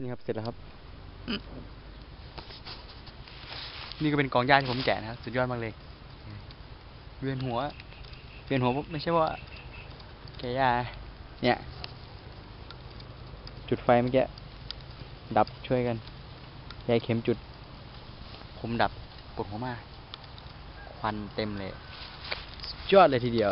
นี่ครับเสร็จแล้วครับ นี่ก็เป็นกองหญ้าที่ผมแกะนะครับสุดยอดมากเลย เวียนหัว เวียนหัวไม่ใช่ว่า แกะหญ้านะเนี่ย จุดไฟเมื่อกี้ดับช่วยกันยายเข็มจุด ผมดับปวดหัวมาก ควันเต็มเลยสุดยอดเลยทีเดียว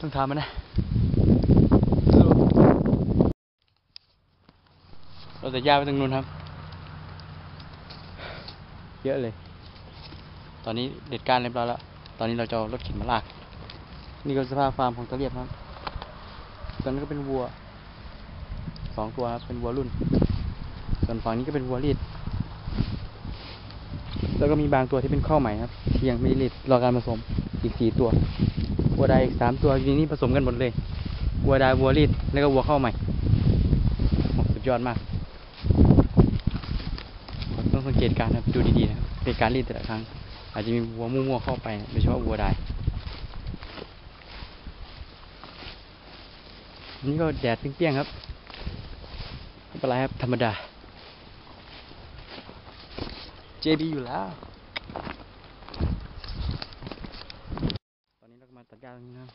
ต้องทำมันนะ เราจะย่าไปตรงนู้นครับ เยอะเลย ตอนนี้เด็ดการเรียบร้อยแล้ว ตอนนี้เราจะเอารถเข็นมาลาก นี่ก็สภาพฟาร์มของตะเรียบครับ ตอนนั้นก็เป็นวัว สองตัวครับเป็นวัวรุ่น ส่วนฝั่งนี้ก็เป็นวัวรีด แล้วก็มีบางตัวที่เป็นข้าวใหม่ครับที่ยังไม่ได้รีดรอการผสมอีกสี่ตัว วัวดาอีกสามตัวอยู่ในนี้ผสมกันหมดเลยวัวดาวัวรีดแล้วก็วัวเข้าใหม่สุดยอดมากต้องสังเกตการณ์ครับดูดีๆนะเป็นการรีดแต่ละครั้ง อาจจะมีวัวมั่วๆเข้าไปโดยเฉพาะวัวดายอันนี่ก็แดดเปรี้ยงๆครับไม่เป็นไรครับธรรมดา JB อยู่แล้ว ตัดหญ้าตรงนี้นะครับ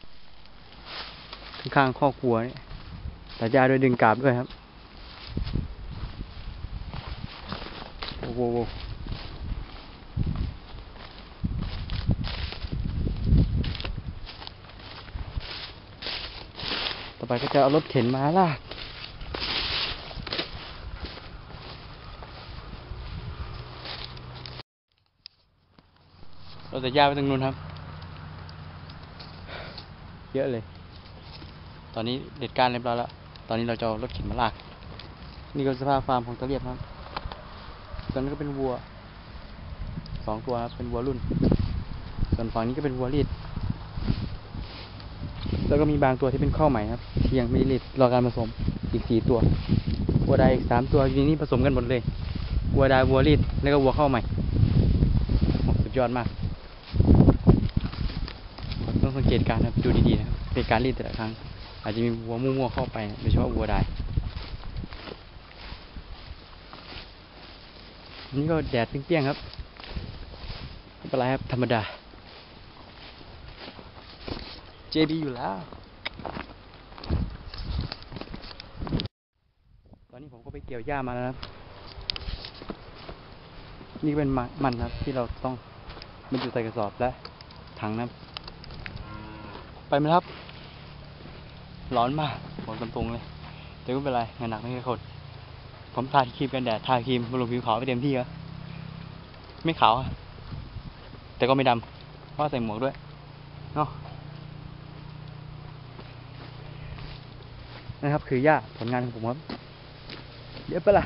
ข้างๆข้อกลัวนี่ตัดหญ้าด้วยดึงกาบด้วยครับโอ้โหโหต่อไปก็จะเอารถเข็นมาลากเราจะย่าไปตรงนู้นครับ เยอะเลย ตอนนี้เด็ดการเรียบร้อยแล้ว ตอนนี้เราจะเอารถเข็นมาลาก นี่ก็สภาพฟาร์มของตะเรียบครับตอนนั้นก็เป็นวัวสองตัวครับเป็นวัวรุ่น ส่วนฝั่งนี้ก็เป็นวัวรีด แล้วก็มีบางตัวที่เป็นข้าวใหม่ครับที่ยังไม่ได้รีดรอการผสมอีกสี่ตัว วัวดายอีกสามตัวอยู่ในนี้ผสมกันหมดเลย วัวดายวัวรีดแล้วก็วัวข้าวใหม่โอ้สุดยอดมากต้อง สังเกตการครับดูดีๆนะครับเป็นการรีดแต่ละครั้ง อาจจะมีวัวมั่วๆเข้าไปโดยเฉพาะวัวดายอันนี่ก็แดดเปรี้ยงๆครับไม่เป็นไรครับ ธรรมดา JB อยู่แล้ว ตอนนี้ผมก็ไปเกี่ยวหญ้ามาแล้วครับ นี่ก็เป็นมันครับที่เราต้องบรรจุใส่กระสอบและถังนะครับ ไปไหมครับ ร้อนมากบอกตรงเลย แต่ก็ไม่เป็นไร งานหนักไม่ใช่คนผมทาครีมกันแดด ทาครีมบำรุงผิวขาวไปเต็มที่แล้วไม่ขาวอะแต่ก็ไม่ดำ เพราะใส่หมวกด้วย เนาะนะครับ คือหญ้าผลงานของผมครับ เยอะปะล่ะ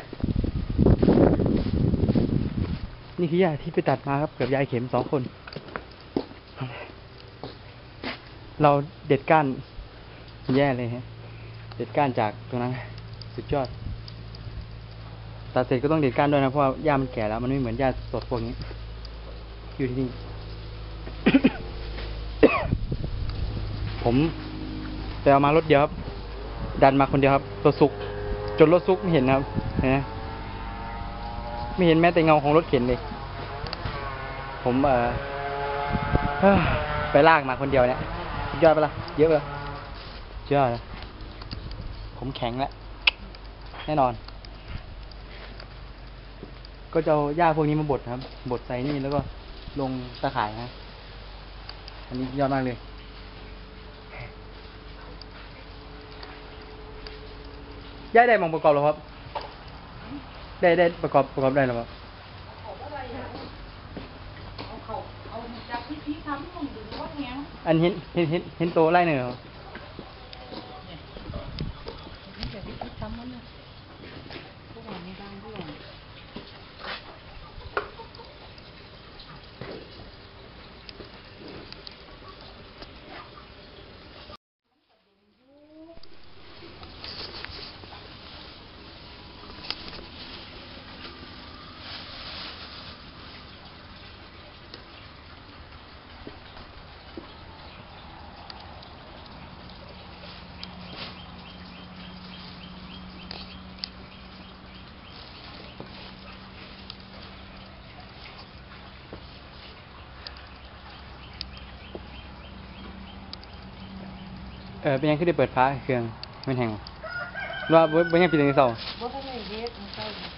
นี่คือหญ้าที่ไปตัดมาครับกับยายเข็มสองคน เราเด็ดก้านแย่เลยฮะ เด็ดก้านจากตรงนั้น สุดยอด ตัดเสร็จก็ต้องเด็ดก้านด้วยนะเพราะว่าหญ้ามันแก่แล้ว มันไม่เหมือนหญ้าสดพวกนี้ อยู่ที่นี่ ผมแต่เอามารถเดียวครับ ดันมาคนเดียวครับรถซุก จนรถซุกไม่เห็นนะครับนไมไม่เห็นแม้แต่เงาของรถเข็นเลย ผมเออไปลากมาคนเดียวเนี่ย ยอดไปละเยอะไปละสุดยอดนะผมแข็งแล้วแน่นอน ก็จะเอาหญ้าพวกนี้มาบดครับ บดใส่นี่แล้วก็ลงตะข่ายนะอันนี้ยอดมากเลย ย้ายได้มองประกอบแล้วครับ ได้ได้ประกอบประกอบได้แล้วครับเอาเขาเอาจากพิธีทำมึงดูว่าแงง อันเห็นเห็นเห็นหินโตไล่หนึ่งครับ นี่จากพิธีทำมันเนี่ยพวกมันไม่ดังด้วย เออเป็นยังคือได้เปิดฟ้าเครื่องไม่แห้งว่าบ่บ่ยังปิดตั้งแต่เช้า บ่ทันได้เฮ็ดมันเศ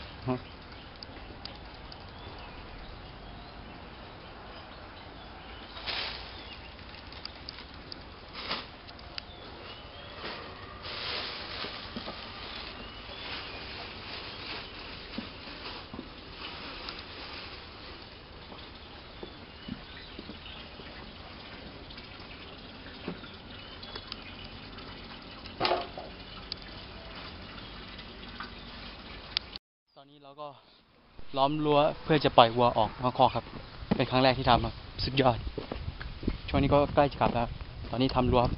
ร้าอยู่อ๋อตอนนี้เราก็ล้อมรั้วเพื่อจะปล่อยวัวออกมาคอกครับ เป็นครั้งแรกที่ทำครับสุดยอด ช่วงนี้ก็ใกล้จะกลับแล้ว ตอนนี้ทำรั้วครับ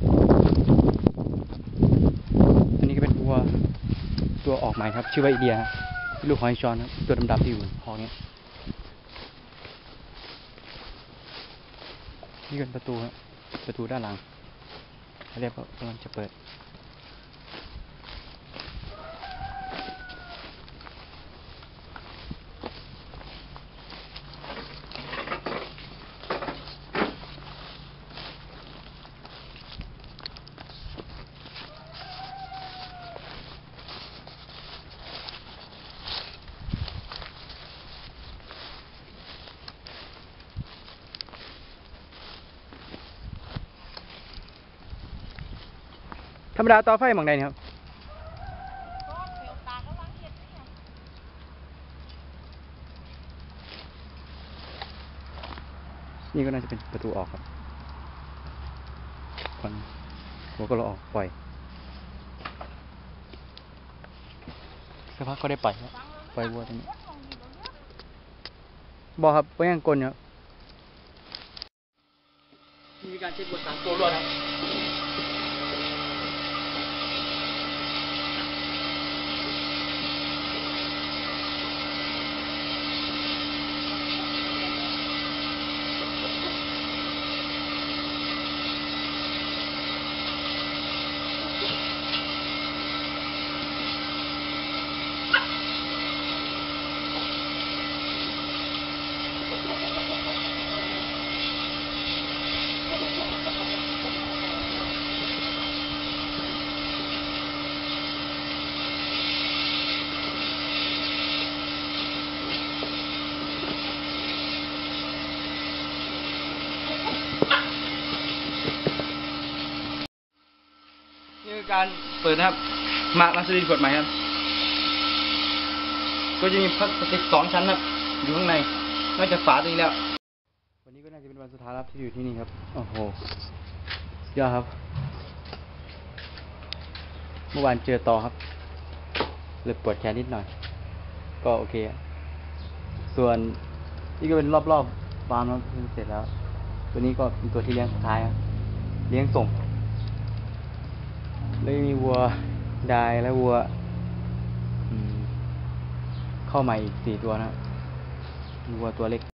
อันนี้ก็เป็นวัวตัวออกใหม่ครับ ชื่อว่าไอเดียลูกของไอชอนครับตัวดำๆที่อยู่คอกเนี้ยนี่เป็นประตูครับประตูด้านหลังเรียกว่ากำลังจะเปิด ธรรมดาต่อไฟหมองใดนี่ครับก็เสียวตากำลังเฮ็ดเนี่ยนี่ก็น่าจะเป็นประตูออกครับคนหัวก็เราออกปล่อยสักพักก็ได้ปล่อยครับปล่อยวัวตรงนี้บอกครับว่ายังกลนอยู่ครับมีการเช็คบทสามตัวรวดครับ การเปิดนะครับมามาสลินกฎหมายครับ ก็จะมีพลาสติกสองชั้นครับ อยู่ข้างใน นอกจากฝาตัวนี้แล้ว วันนี้ก็น่าจะเป็นวันสุดท้ายครับที่อยู่ที่นี่ครับ โอ้โหยอดครับ เมื่อวานเจอต่อครับเลยปวดแขนนิดหน่อย ก็โอเค ส่วนนี่ก็เป็นรอบๆฟาร์มครับเสร็จแล้ว ตัวนี้ก็เป็นตัวที่เลี้ยงสุดท้ายครับ เลี้ยงส่ง เลยมีวัวดายและวัวเข้าใหม่อีกสี่ตัวนะวัวตัวเล็ก